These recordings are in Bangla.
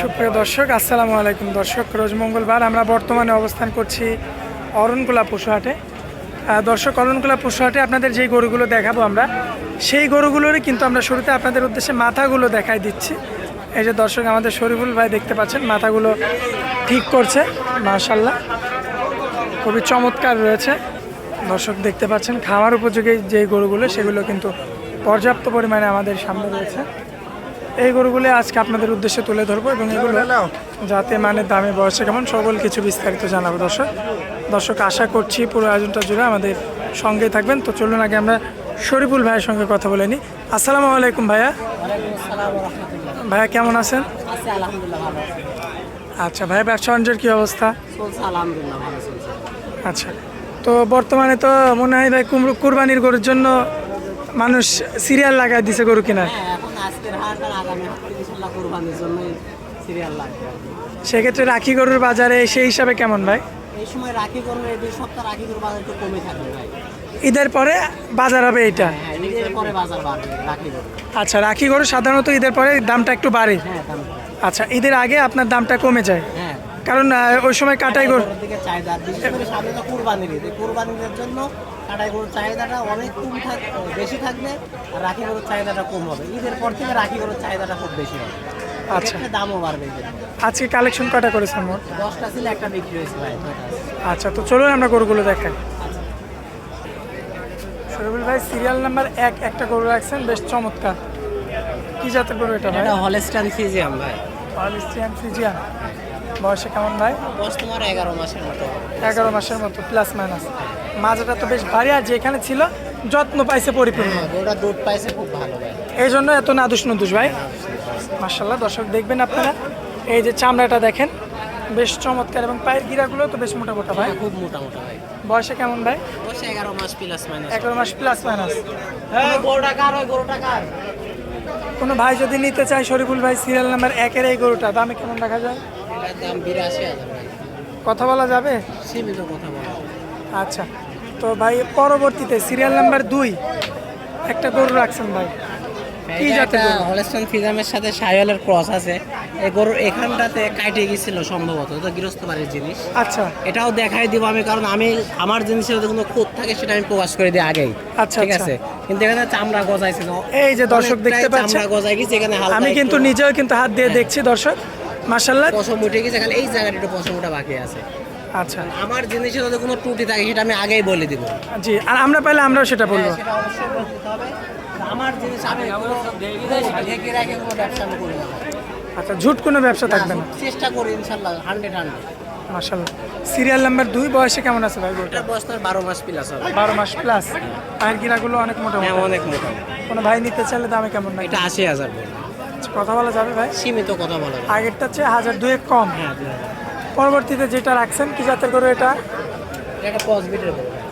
সুপ্রিয় দর্শক আসসালামু আলাইকুম দর্শক রোজ মঙ্গলবার আমরা বর্তমানে অবস্থান করছি অরণকুলা পশুহাটে। দর্শক অরণকুলা পশুহাটে আপনাদের যেই গরুগুলো দেখাবো আমরা সেই গরুগুলোরই কিন্তু আমরা শুরুতে আপনাদের উদ্দেশ্যে মাথাগুলো দেখাই দিচ্ছি। এই যে দর্শক আমাদের শরীফুল ভাই দেখতে পাচ্ছেন মাথাগুলো ঠিক করছে মাশাল্লাহ খুবই চমৎকার রয়েছে। দর্শক দেখতে পাচ্ছেন খাওয়ার উপযোগী যে গরুগুলো সেগুলো কিন্তু পর্যাপ্ত পরিমাণে আমাদের সামনে রয়েছে। এই গরুগুলো আজকে আপনাদের উদ্দেশ্যে তুলে ধরবো এবং এগুলো যাতে মানে দামে বয়সে কেমন সকল কিছু বিস্তারিত জানাব দর্শক। দর্শক আশা করছি পুরো আয়োজনটা জুড়ে আমাদের সঙ্গে থাকবেন। তো চলুন আগে আমরা শরীফুল ভাইয়ের সঙ্গে কথা বলে নিই। আসসালামু আলাইকুম ভাইয়া। ভাইয়া কেমন আছেন? আছে আলহামদুলিল্লাহ ভালো আছে। আচ্ছা ভাইয়া ব্যবসা বাণিজ্যের কী অবস্থা? চলছে আলহামদুলিল্লাহ ভালো চলছে। আচ্ছা তো বর্তমানে তো মনে হয় ভাই কুমড়ো কুরবানির গরুর জন্য মানুষ সিরিয়াল লাগাই দিছে গরু কেনার। হ্যাঁ আজকের হাট আর আগামী হাট ইনশাল্লাহ কোরবানির জন্যই সিরিয়াল লাগবে সেক্ষেত্রে রাখি গরুর বাজারে সেই হিসাবে কেমন ভাই? এই সময় রাখি গরুর এই দুই সপ্তাহ রাখি গরুর বাজার একটু কমে থাকবে ভাই। ঈদের পরে বাজার হবে এটা হ্যাঁ ঈদের পরে বাজার বাড়বে রাখি গরু। আচ্ছা রাখি গরু সাধারণত ঈদের পরে দামটা একটু বাড়ে। হ্যাঁ দাম আচ্ছা ঈদের আগে আপনার দামটা কমে যায়? হ্যাঁ কারণ ওই সময় কাটাই গরু গরুর দিকে চাহিদা বিশেষ করে সামনে তো কোরবানির ঈদ। কোরবানির জন্য কাটাই গরুর চাহিদাটা অনেক কম থাক বেশি থাকবে আর রাখি গরুর চাহিদাটা কম হবে। ঈদের পর থেকে রাখি গরুর চাহিদাটা খুব বেশি হবে। আচ্ছা। দামও বাড়বে আজকে কালেকশন কটা করেছেন মোট দশটা ছিল একটা বিক্রি হয়েছে ভাই আচ্ছা তো চলুন আমরা গরুগুলো দেখাই। শরীফুল ভাই সিরিয়াল নাম্বার এক একটা গরু রাখছেন বেশ চমৎকার। কি জাতের গরু এটা ভাই? এটা হলেস্টান ফিজিয়াম ভাই। Holstein Friesian. বয়সে কেমন ভাই? বয়স তোমার এগারো মাসের মতো। এগারো মাসের মতো প্লাস মাইনাস মাজাটা তো বেশ ভারী আর যেখানে ছিল যত্ন পাইছে পরিপূর্ণ। ওটা দুধ পাইছে খুব ভালো ভাই। এই জন্য এত নাদুস নদুস ভাই। মার্শাল্লাহ দর্শক দেখবেন আপনারা। এই যে চামড়াটা দেখেন বেশ চমৎকার এবং পায়ের গিরাগুলো তো বেশ মোটা মোটা ভাই। হ্যাঁ, খুব মোটা মোটা ভাই। বয়সে কেমন ভাই? বয়স এগারো মাস প্লাস মাইনাস এগারো মাস প্লাস মাইনাস হ্যাঁ গরুটা কার ওই গরুটা কার? কোনো ভাই যদি নিতে চায় শরীফুল ভাই সিরিয়াল নাম্বার একের এই গরুটা দামে কেমন দেখা যায়? দাম বিরাশি হাজার কথা বলা যাবে? সীমিত কথা বলা আচ্ছা। তো ভাই পরবর্তীতে সিরিয়াল নাম্বার দুই। একটা গরু রাখছেন ভাই। কি জাতের হলেস্টন ফিজামের সাথে ক্রস আছে। এই গরুর এখানটাতে কাটে সম্ভবত। এটা গৃহস্থ বাড়ির জিনিস। আচ্ছা। এটাও দেখাই দিব আমি কারণ আমি আমার জিনিসের যদি কোনো থাকে সেটা আমি প্রকাশ করে দিই আগেই। আচ্ছা, ঠিক আচ্ছা। আছে? কিন্তু এখানে চামড়া গজাইছে এই যে দর্শক দেখতে পাচ্ছেন। চামড়া গজাই গেছে এখানে আমি কিন্তু নিজেও কিন্তু হাত দিয়ে দেখছি দর্শক। মার্শাল্লাহ পশম উঠে গেছে খালি এই জায়গাটা একটু পশম বাকি আছে। আচ্ছা। আমার যদি কোনো ত্রুটি থাকে সেটা আমি আগেই বলে দিব। জি আর আমরা পাইলে আমরাও সেটা বলব। সেটা অবশ্যই বলে হবে। আমার জিনিস আমি ঢেকে রাখে কোনো ব্যবসা আমি করি না। আচ্ছা ঝুট কোনো ব্যবসা থাকবে না। চেষ্টা করি ইনশাল্লাহ হান্ড্রেড হান্ড্রেড মার্শাল্লাহ সিরিয়াল নাম্বার দুই বয়সে কেমন আছে ভাই এটা বয়স তোর বারো মাস প্লাস হবে। বারো মাস প্লাস পায়ের গিরাগুলো অনেক মোটা হ্যাঁ অনেক মোটা কোনো ভাই নিতে চাইলে দামে কেমন নাই এটা আশি হাজার কথা বলা যাবে ভাই? সীমিত কথা বলা যাবে। আগেরটা হচ্ছে হাজার দুয়েক কম। হ্যাঁ পরবর্তীতে যেটা রাখছেন কি জাতের গরু এটা?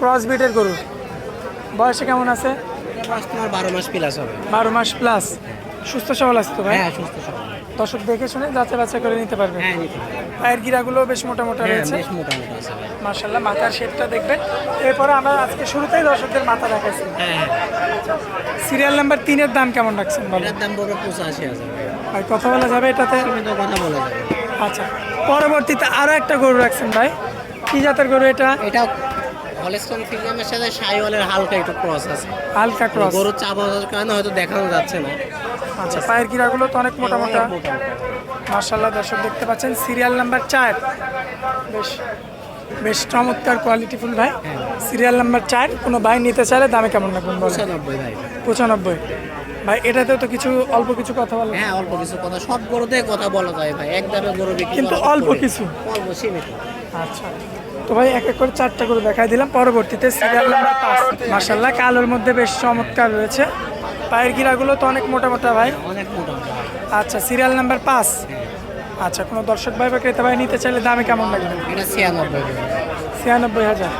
ক্রস বিটের গরু। বয়সে কেমন আছে? তোমার বারো মাস প্লাস হবে। বারো মাস প্লাস সুস্থ সবল আছে তো ভাই? হ্যাঁ সুস্থ সবল। দর্শক দেখে শুনে যাচাই বাছাই করে নিতে পারবে। হ্যাঁ নিতে পারবে। পায়ের গিরাগুলো বেশ মোটা মোটা হ্যাঁ রয়েছে। বেশ আছে ভাই। মার্শাল্লাহ মাথার শেপটা দেখবেন। এরপরে আমরা আজকে শুরুতেই দর্শকদের মাথা দেখাইছি। হ্যাঁ হ্যাঁ। সিরিয়াল নাম্বার তিনের দাম কেমন রাখছেন বলেন? এটার দাম পড়বে পঁচাশি হাজার। আর কথা বলা যাবে এটাতে? সীমিত কথা বলা যাবে। আচ্ছা পরবর্তীতে আরও একটা গরু রাখছেন ভাই। কি জাতের গরু এটা? এটা হলেস্টন ফিল্মের সাথে সাইওয়ালের হালকা একটু ক্রস আছে। হালকা ক্রস গরুর চাপ হওয়ার কারণে হয়তো দেখানো যাচ্ছে না। আচ্ছা পায়ের গিরাগুলো তো অনেক মোটা মোটা। মার্শাল্লাহ দর্শক দেখতে পাচ্ছেন সিরিয়াল নাম্বার চার। বেশ বেশ চমৎকার কোয়ালিটিফুল ভাই। সিরিয়াল নাম্বার চার কোনো ভাই নিতে চাইলে দামে কেমন রাখবেন পঁচানব্বই ভাই। পঁচানব্বই। ভাই এটাতেও তো কিছু অল্প কিছু কথা বলেন। হ্যাঁ অল্প কিছু কথা। সব গরুতে কথা বলা যায় ভাই। এক দামে গরু কিন্তু অল্প কিছু। অল্প সীমিত। আচ্ছা। তো ভাই এক এক করে চারটা করে দেখাই দিলাম। পরবর্তীতে সিরিয়াল নাম্বার পাঁচ। মার্শাল্লাহ কালোর মধ্যে বেশ চমৎকার রয়েছে। পায়ের গিরাগুলো তো অনেক মোটা মোটা ভাই? অনেক মোটা মোটা আচ্ছা সিরিয়াল নাম্বার পাঁচ। আচ্ছা কোনো দর্শক ভাই বা ক্রেতা ভাই নিতে চাইলে দামে কেমন লাগবে? এটা ছিয়ানব্বই ছিয়ানব্বই হাজার।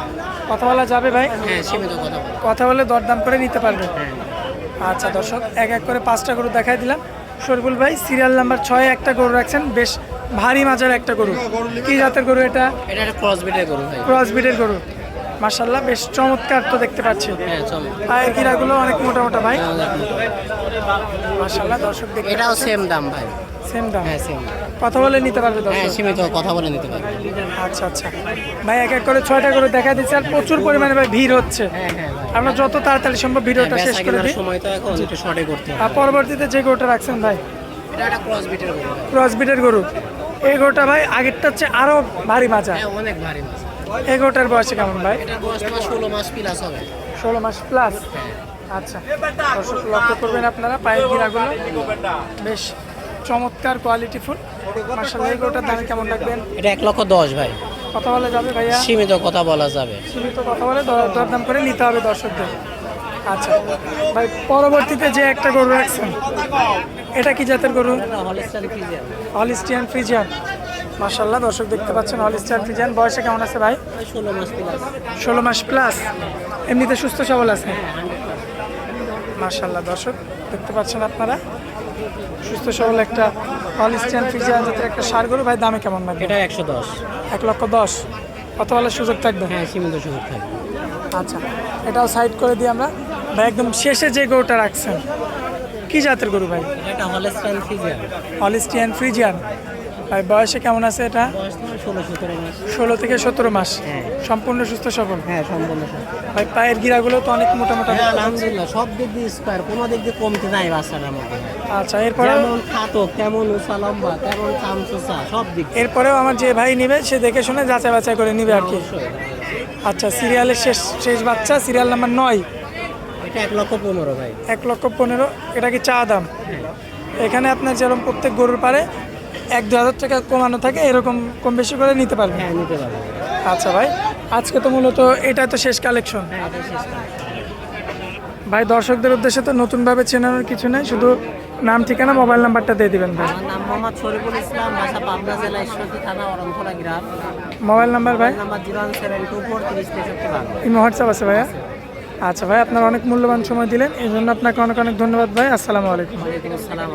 কথা বলা যাবে ভাই? হ্যাঁ সীমিত কথা কথা বলে দরদাম করে নিতে পারবে। হ্যাঁ। আচ্ছা দর্শক এক এক করে পাঁচটা গরু দেখাই দিলাম। শরীফুল ভাই সিরিয়াল নাম্বার ছয় একটা গরু রাখছেন। বেশ ভারী মাজার একটা গরু। কি জাতের গরু এটা? এটা ক্রস বিটের গরু ভাই। ক্রস বিটের গরু। মার্শাল্লাহ বেশ চমৎকার তো দেখতে পাচ্ছি। হ্যাঁ পায়ের গিরাগুলো অনেক মোটা মোটা ভাই। হ্যাঁ, দর্শক দেখতে এটাও সেম দাম ভাই। সেম দাম? হ্যাঁ সেম কথা বলে নিতে পারবে হ্যাঁ সীমিত কথা বলে নিতে পারবে। আচ্ছা আচ্ছা। ভাই এক এক করে ছয়টা করে দেখা দিচ্ছে আর প্রচুর পরিমাণে ভাই ভিড় হচ্ছে। হ্যাঁ হ্যাঁ আমরা যত তাড়াতাড়ি সম্ভব ভিডিওটা শেষ করে দিই। সময় তো এখন একটু শর্টে করতে হবে। আর পরবর্তীতে যে গরুটা রাখছেন ভাই? এটা একটা ক্রস বিটের গরু। ক্রস বিটের গরু। এই গরুটা ভাই আগেরটা হচ্ছে আরও ভারী মাজা। হ্যাঁ অনেক ভারী মাছ এই গরুটার বয়সে কেমন ভাই? ষোলো মাস প্লাস হবে। ষোলো মাস প্লাস আচ্ছা দর্শক লক্ষ্য করবেন আপনারা পায়ের গিরাগুলো বেশ চমৎকার কোয়ালিটি ফুল। মার্শাল্লাহ এই দাম কেমন রাখবেন? এটা এক লক্ষ দশ ভাই। কথা বলে যাবে ভাইয়া? সীমিত কথা বলা যাবে। সীমিত কথা বলে দর- দরদাম করে নিতে হবে দর্শকদের। আচ্ছা ভাই পরবর্তীতে যে একটা গরু রাখছেন এটা কি জাতের গরু? Holstein Friesian. মার্শাল্লাহ দর্শক দেখতে পাচ্ছেন হলিস্টিয়ান ফ্রিজিয়ান বয়সে কেমন আছে ভাই? ষোলো মাস প্লাস ষোলো মাস প্লাস এমনিতে সুস্থ সবল আছে? মার্শাল্লাহ দর্শক দেখতে পাচ্ছেন আপনারা। সুস্থ সবল একটা হলিস্টিয়ান ফ্রিজিয়ান জাতের একটা সার গরু। ভাই দামে কেমন লাগবে এটা একশো দশ। এক লক্ষ দশ? কত বলার সুযোগ থাকবে? হ্যাঁ সীমিত সুযোগ থাকবে। আচ্ছা এটাও সাইড করে দিই আমরা। ভাই একদম শেষে যে গরুটা রাখছেন কি জাতের গরু ভাই? এটা একটা হলেস্টাইন ফিজিয়ান হলিস্টিয়ান ফ্রিজিয়ান ভাই বয়সে কেমন আছে এটা? ষোলো থেকে সতেরো মাস। হ্যাঁ। সম্পূর্ণ সুস্থ সবল? হ্যাঁ সম্পূর্ণ ভাই পায়ের গিরাগুলো তো অনেক মোটা মোটা হ্যাঁ আলহামদুলিল্লাহ সব দিক দিয়ে স্কোয়ার কোনো দিক দিয়ে কমতে নাই বাচ্চাটার মধ্যে। আচ্ছা এরপরে যেমন খাতক তেমন উঁচা লম্বা তেমন চামচুচা সব দিক এরপরেও আমার যে ভাই নিবে সে দেখে শুনে যাচাই বাছাই করে নিবে আর কি। আচ্ছা সিরিয়ালের শেষ শেষ বাচ্চা সিরিয়াল নাম্বার নয়। এটা এক লক্ষ পনেরো ভাই। এক লক্ষ পনেরো এটা কি চা দাম? এখানে আপনার যেরকম প্রত্যেক গরুর পারে এক দু হাজার টাকা কমানো থাকে এরকম কম বেশি করে নিতে পারবেন হ্যাঁ নিতে পারবে। আচ্ছা ভাই আজকে তো মূলত এটা তো শেষ কালেকশন হ্যাঁ। ভাই দর্শকদের উদ্দেশ্যে তো নতুনভাবে চেনানোর কিছু নেই শুধু নাম ঠিকানা মোবাইল নাম্বারটা দিয়ে দিবেন ভাই। আমার নাম মোহাম্মদ শরীফুল ইসলাম বাসা পাবনা জেলা ঈশ্বরদী থানা গ্রাম। মোবাইল নাম্বার ভাই? Number zero one seven two four তিরিশ তেষট্টি বারো। হোয়াটসঅ্যাপ আছে ভাইয়া। আচ্ছা ভাই আপনার অনেক মূল্যবান সময় দিলেন এই জন্য আপনাকে অনেক অনেক ধন্যবাদ ভাই। আসসালামু আলাইকুম। আসসালাম।